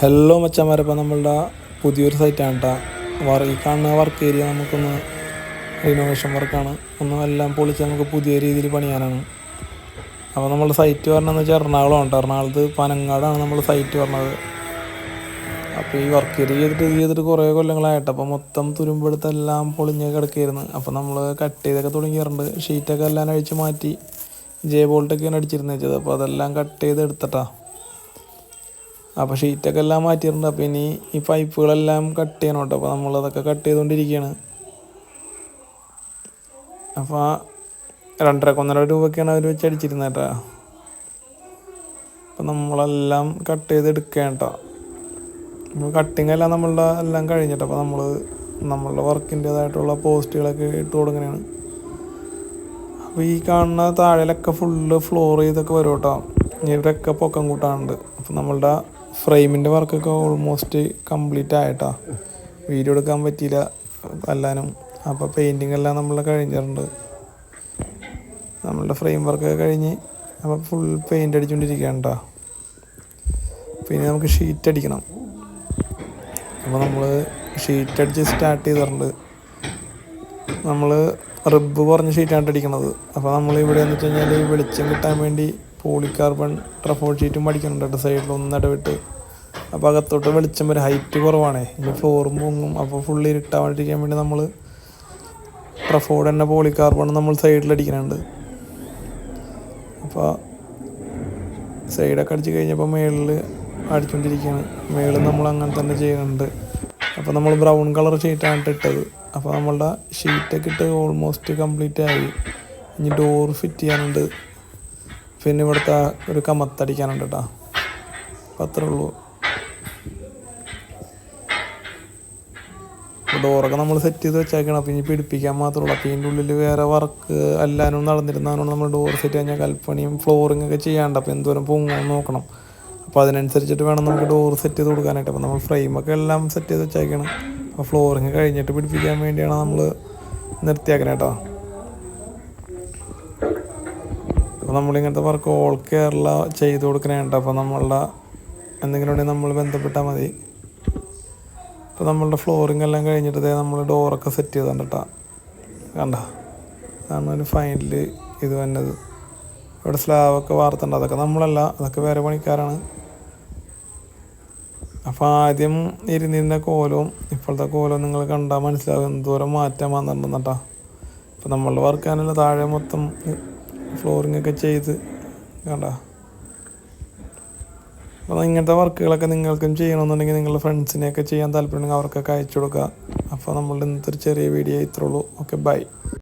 Hello മച്ചന്മാരെ. ഇപ്പം നമ്മളുടെ പുതിയൊരു സൈറ്റാണ് കേട്ടോ വർ ഈ കാണുന്ന വർക്ക് ഏരിയ നമുക്കൊന്ന് റിനോവേഷൻ വർക്കാണ് ഒന്ന് എല്ലാം പൊളിച്ച് നമുക്ക് പുതിയ രീതിയിൽ പണിയാനാണ്. അപ്പോൾ നമ്മളുടെ സൈറ്റ് പറഞ്ഞതെന്ന് വെച്ചാൽ എറണാകുളമാണ് എറണാകുളത്ത് പനങ്ങാടാണ് നമ്മൾ സൈറ്റ് പറഞ്ഞത്. അപ്പോൾ ഈ വർക്ക് ഏരിയ ചെയ്തിട്ട് ഇത് ചെയ്തിട്ട് കുറേ കൊല്ലങ്ങളായിട്ട്. അപ്പോൾ മൊത്തം തുരുമ്പെടുത്തെല്ലാം പൊളിഞ്ഞ് കിടക്കുകയായിരുന്നു അപ്പോൾ നമ്മൾ കട്ട് ചെയ്തൊക്കെ തുടങ്ങിയിട്ടുണ്ട്. ഷീറ്റൊക്കെ എല്ലാം അഴിച്ച് മാറ്റി ജെ ബോൾട്ടൊക്കെയാണ് അടിച്ചിരുന്നത് വെച്ചത്. അപ്പോൾ അതെല്ലാം കട്ട് ചെയ്ത് എടുത്തിട്ടാ അപ്പോൾ ഷീറ്റൊക്കെ മാറ്റിയിട്ടുണ്ട്. അപ്പോൾ ഇനി ഈ പൈപ്പുകളെല്ലാം കട്ട് ചെയ്യണം കേട്ടോ. അപ്പോൾ നമ്മളതൊക്കെ കട്ട് ചെയ്തുകൊണ്ടിരിക്കുകയാണ് അപ്പോൾ രണ്ടര ഒന്നര രൂപയ്ക്കാണ് അവർ വെച്ച് അടിച്ചിരുന്നത് കേട്ടോ. അപ്പോൾ നമ്മളെല്ലാം കട്ട് ചെയ്ത് എടുക്കുകയാണ് കേട്ടോ. നമ്മൾ കട്ടിങ് എല്ലാം നമ്മളുടെ എല്ലാം കഴിഞ്ഞിട്ട് അപ്പോൾ നമ്മൾ നമ്മളുടെ വർക്കിന്റേതായിട്ടുള്ള പോസ്റ്റുകളൊക്കെ ഇട്ട് കൊടുക്കണതാണ് അപ്പോൾ ഈ കാണുന്ന താഴെയിലൊക്കെ ഫുള്ള് ഫ്ലോർ ചെയ്തൊക്കെ വരും കേട്ടോ. ഇവരൊക്കെ പൊക്കം കൂട്ടാനുണ്ട്. അപ്പോൾ നമ്മളുടെ ഫ്രെയിമിന്റെ വർക്കൊക്കെ ഓൾമോസ്റ്റ് കംപ്ലീറ്റ് ആയിട്ടാ. വീഡിയോ എടുക്കാൻ പറ്റിയില്ല എല്ലാനും അപ്പോൾ പെയിന്റിങ് എല്ലാം നമ്മൾ കഴിഞ്ഞിട്ടുണ്ട്. നമ്മളുടെ ഫ്രെയിം വർക്കൊക്കെ കഴിഞ്ഞ് അപ്പോൾ ഫുൾ പെയിന്റ് അടിച്ചുകൊണ്ടിരിക്കുകയാണ് കേട്ടോ പിന്നെ നമുക്ക് ഷീറ്റ് അടിക്കണം. അപ്പോൾ നമ്മൾ ഷീറ്റ് അടിച്ച് സ്റ്റാർട്ട് ചെയ്തിട്ടുണ്ട്. നമ്മൾ റിബ് കുറഞ്ഞ ഷീറ്റാണ് അടിക്കണത്. അപ്പോൾ നമ്മൾ ഇവിടെ എന്ന് വെച്ച് കഴിഞ്ഞാൽ വെളിച്ചം കിട്ടാൻ വേണ്ടി പോളികാർബൺ ട്രഫോൾ ഷീറ്റും അടിക്കുന്നുണ്ട് കേട്ടോ സൈഡിൽ ഒന്നിടവിട്ട് അപ്പോൾ അകത്തോട്ട് വെളിച്ചം വരെ ഹൈറ്റ് കുറവാണേ. ഇനി ഫ്ലോറും പൊങ്ങും. അപ്പോൾ ഫുള്ള് ഇരുട്ടാവാണ്ടിരിക്കാൻ വേണ്ടി നമ്മൾ ട്രഫോൾ തന്നെ പോളികാർബൺ നമ്മൾ സൈഡിൽ അടിക്കുന്നുണ്ട്. അപ്പോൾ സൈഡൊക്കെ അടിച്ച് കഴിഞ്ഞപ്പോൾ മേളിൽ അടിച്ചുകൊണ്ടിരിക്കുകയാണ് മേളിൽ നമ്മൾ അങ്ങനെ തന്നെ ചെയ്യുന്നുണ്ട്. അപ്പോൾ നമ്മൾ ബ്രൗൺ കളർ ഷീറ്റാണ് ഇട്ടത്. അപ്പോൾ നമ്മളുടെ ഷീറ്റൊക്കെ ഇട്ട് ഓൾമോസ്റ്റ് കംപ്ലീറ്റ് ആയി. ഇനി ഡോർ ഫിറ്റ് ചെയ്യാനുണ്ട്. പിന്നെ ഇവിടുത്തെ ഒരു കമത്തടിക്കാനുണ്ട് കേട്ടോ അപ്പം അത്രേ ഉള്ളൂ. ഡോറൊക്കെ നമ്മൾ സെറ്റ് ചെയ്ത് വെച്ചേക്കണം. അപ്പം ഇനി പിടിപ്പിക്കാൻ മാത്രമേ ഉള്ളൂ അപ്പം ഇതിന്റെ ഉള്ളിൽ വേറെ വർക്ക് അല്ലാനും നടന്നിരുന്നാലും നമ്മൾ ഡോർ സെറ്റ് കഴിഞ്ഞാൽ കൽപ്പണിയും ഫ്ലോറിങ് ഒക്കെ ചെയ്യാണ്ട്. അപ്പോൾ എന്തോരം പൊങ്ങാൻ നോക്കണം. അപ്പോൾ അതിനനുസരിച്ചിട്ട് വേണം നമുക്ക് ഡോർ സെറ്റ് ചെയ്ത് കൊടുക്കാനായിട്ട്. അപ്പോൾ നമ്മൾ ഫ്രെയിമൊക്കെ എല്ലാം സെറ്റ് ചെയ്ത് വെച്ചേക്കണം. അപ്പോൾ ഫ്ലോറിങ് കഴിഞ്ഞിട്ട് പിടിപ്പിക്കാൻ വേണ്ടിയാണ് നമ്മൾ നിർത്തിയാക്കണേ കേട്ടോ അപ്പോൾ നമ്മളിങ്ങനത്തെ വർക്ക് ഓൾ കേരള ചെയ്ത് കൊടുക്കണേണ്ട. അപ്പോൾ നമ്മളുടെ എന്തെങ്കിലും ഉണ്ടെങ്കിൽ നമ്മൾ ബന്ധപ്പെട്ടാൽ മതി. അപ്പോൾ നമ്മളുടെ ഫ്ലോറിംഗ് എല്ലാം കഴിഞ്ഞിട്ട് നമ്മൾ ഡോറൊക്കെ സെറ്റ് ചെയ്തിട്ടുണ്ട് കേട്ടോ കണ്ട? അതാണ് ഒരു ഫൈനൽ ഇത് വന്നത്. ഇവിടെ സ്ലാബൊക്കെ വാർത്തുണ്ട്. അതൊക്കെ നമ്മളല്ല. അതൊക്കെ വേറെ പണിക്കാരാണ്. അപ്പോൾ ആദ്യം ഇരുന്നിരുന്ന കോലവും ഇപ്പോഴത്തെ കോലവും നിങ്ങൾ കണ്ടാൽ മനസ്സിലാകും എന്തോരം മാറ്റം വന്നിട്ടുണ്ടെന്നട്ടാ അപ്പോൾ നമ്മളുടെ വർക്കാനല്ല താഴെ മൊത്തം ഫ്ലോറിംഗ് ഒക്കെ ചെയ്ത് കണ്ട. അപ്പോൾ ഇങ്ങനത്തെ വർക്കുകളൊക്കെ നിങ്ങൾക്കും ചെയ്യണമെന്നുണ്ടെങ്കിൽ നിങ്ങളുടെ ഫ്രണ്ട്സിനെയൊക്കെ ചെയ്യാൻ താല്പര്യമുണ്ടെങ്കിൽ അവർക്കൊക്കെ അയച്ചു കൊടുക്കുക. അപ്പോൾ നമ്മളുടെ ഇന്നത്തെ ഒരു ചെറിയ വീഡിയോ ഇത്രയുള്ളൂ ഓക്കെ ബൈ.